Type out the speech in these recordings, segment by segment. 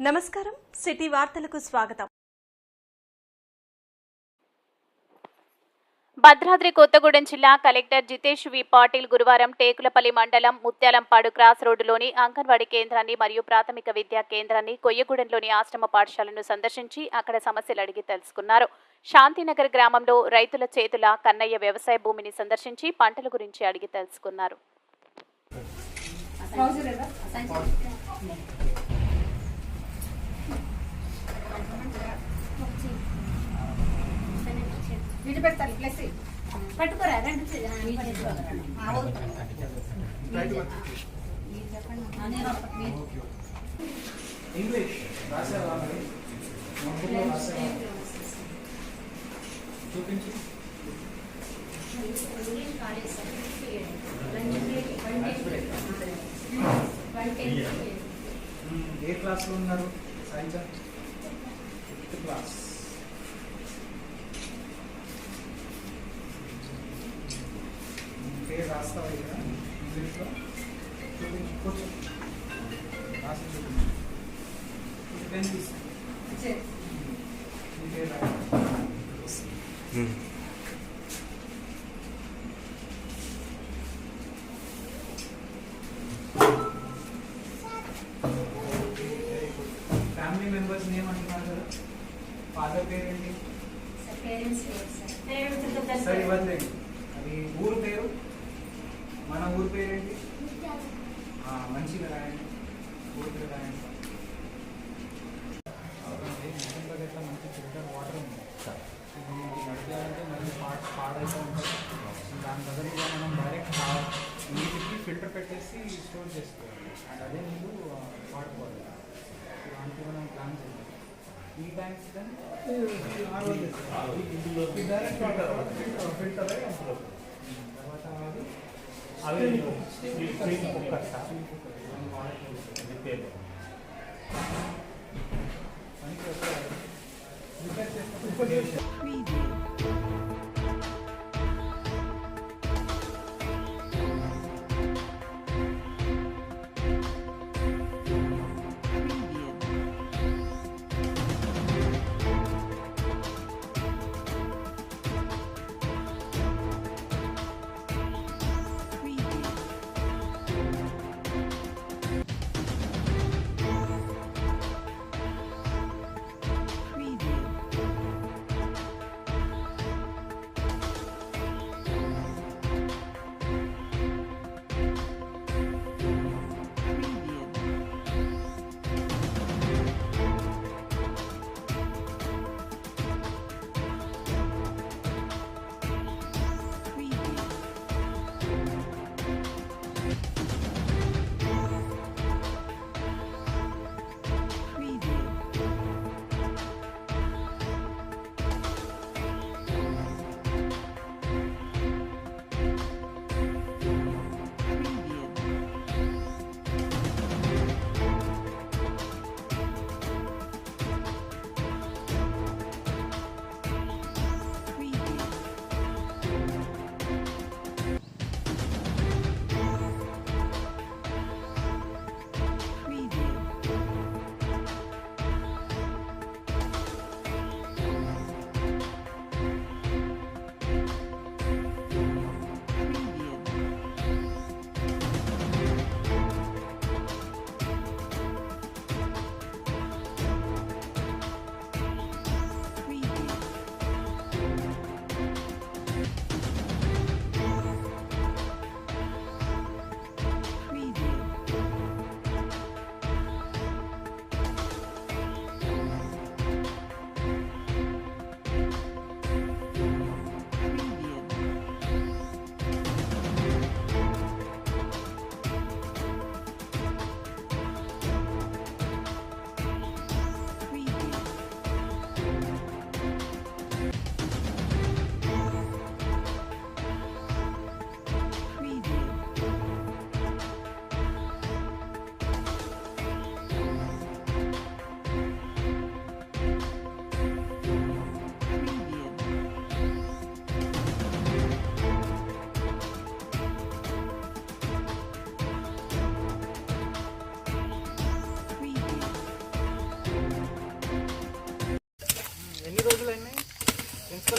నమస్కారం. సిటీ వార్తలకు స్వాగతం. భద్రాద్రి కొత్తగూడెం జిల్లా కలెక్టర్ జితేష్ వి పాటిల్ గురువారం టేకులపల్లి మండలం ముత్యాలంపాడు క్రాస్ రోడ్డులోని అంగన్వాడీ కేంద్రాన్ని మరియు ప్రాథమిక విద్యా కేంద్రాన్ని కొయ్యగూడెంలోని ఆశ్రమ పాఠశాలను సందర్శించి అక్కడ సమస్యలు అడిగి తెలుసుకున్నారు. శాంతినగర్ గ్రామంలో రైతుల చేతుల కన్నయ్య వ్యవసాయ భూమిని సందర్శించి పంటల గురించి అడిగి తెలుసుకున్నారు. విడిపెడతాను ప్లస్ పట్టుకోరా రెండు ఇంగ్లీష్ ఏ క్లాస్లో ఉన్నారు సాయంత్రం ఫిఫ్త్ క్లాస్ మ్మ్. పేరు రాస్తావా ఇక్కడ ఇంగ్లీష్లో చూపించు కూర్చో రాసి చూపించు ఇది పెన్ తీసుకో పేరు రాయాలి. ఫ్యామిలీ మెంబర్స్ నేమ్ అంటున్నారు కదా ఫాదర్ పేరు ఏంటి సరే ఇవ్వట్లేదు అది ఊరు పేరు? మన ఊరు పేరు ఏంటి ఆ, మంచిగా రాయండి. ఊరు పేరు రాయండి ఎట్లా మంచి ఫిల్టర్ వాటర్ ఉంది? మళ్ళీ పార్ట్స్ పాడైతే ఉంటుంది దాని బదులుగా మనం డైరెక్ట్ నీటికి ఫిల్టర్ పెట్టేసి స్టోర్ చేసుకోవాలి. అండ్ అదే నీళ్ళు వాడుకోవాలి. దానికి మనం ప్లాన్ చేయాలి ఈ ట్యాంక్స్ డైరెక్ట్ ఫిల్టర్ అందులో తర్వాత అవి స్టీల్ కుక్కర్ సార్ రిపేర్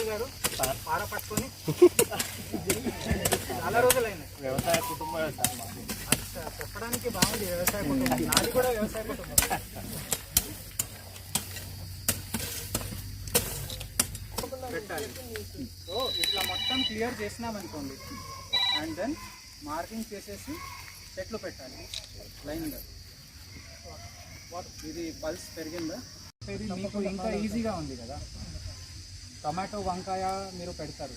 గారు పార పట్టుకొని చాలా రోజులైనాయి వ్యవసాయ కుటుంబం సార్ మాది. అచ్చా, చెప్పడానికి బాగుంది వ్యవసాయ కుటుంబం. నాది కూడా వ్యవసాయ కుటుంబం. పెట్టాలి. సో ఇట్లా మొత్తం క్లియర్ చేసినామనుకోండి. అండ్ దెన్ మార్కింగ్ చేసేసి చెట్లు పెట్టాలి. లైన్గా ఇది పల్స్ పెరిగిందా? ఇది మీకు ఇంకా ఈజీగా ఉంది కదా. టమాటో వంకాయ మీరు పెడతారు.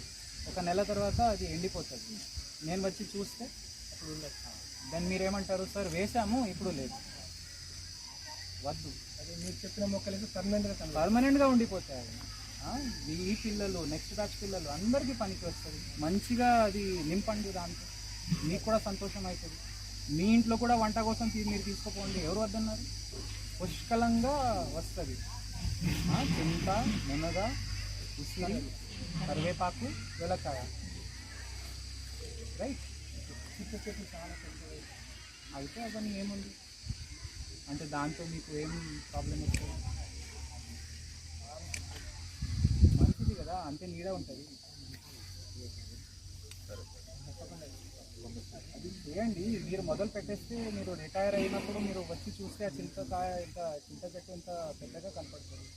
ఒక నెల తర్వాత అది ఎండిపోతుంది. నేను వచ్చి చూస్తే దాన్ని మీరేమంటారు? సార్ వేసాము ఇప్పుడు లేదు. వద్దు. అదే మీరు చెప్పిన మొక్కలకి పర్మనెంట్గా పర్మనెంట్గా ఉండిపోతాయి అవి. ఈ పిల్లలు నెక్స్ట్ బ్యాచ్ పిల్లలు అందరికీ పనికి వస్తుంది. మంచిగా అది నింపండి దాంతో మీకు కూడా సంతోషం అవుతుంది. మీ ఇంట్లో కూడా వంట కోసం తీ- మీరు తీసుకుపోండి. ఎవరు వద్దన్నారు? పుష్కలంగా వస్తుంది. చింత మునగ ఉసిరి కరివేపాకు వెలక్కాయ. రైట్. చిత్త చెట్లు చాలా పెద్దవి. అయితే అవన్నీ ఏముంది? అంటే దాంతో మీకు ఏం ప్రాబ్లం వస్తుంది? మంచిది కదా అంతే నీడ ఉంటుంది. అది చేయండి. మీరు మొదలు పెట్టేస్తే మీరు రిటైర్ అయినప్పుడు మీరు వచ్చి చూస్తే ఆ చింతకాయ ఇంత చింత చెట్టు ఇంత పెద్దగా కనపడుతుంది.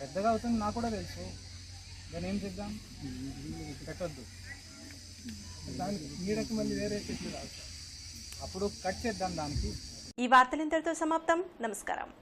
పెద్దగా అవుతుంది నాకు కూడా తెలుసు. దాన్ని ఏం చేద్దాం? కట్టొద్దు దానికి నీడకి మళ్ళీ వేరే చెట్లు రావు అప్పుడు కట్ చేద్దాం దానికి. ఈ వార్తలు ఇంతటితో సమాప్తం. నమస్కారం.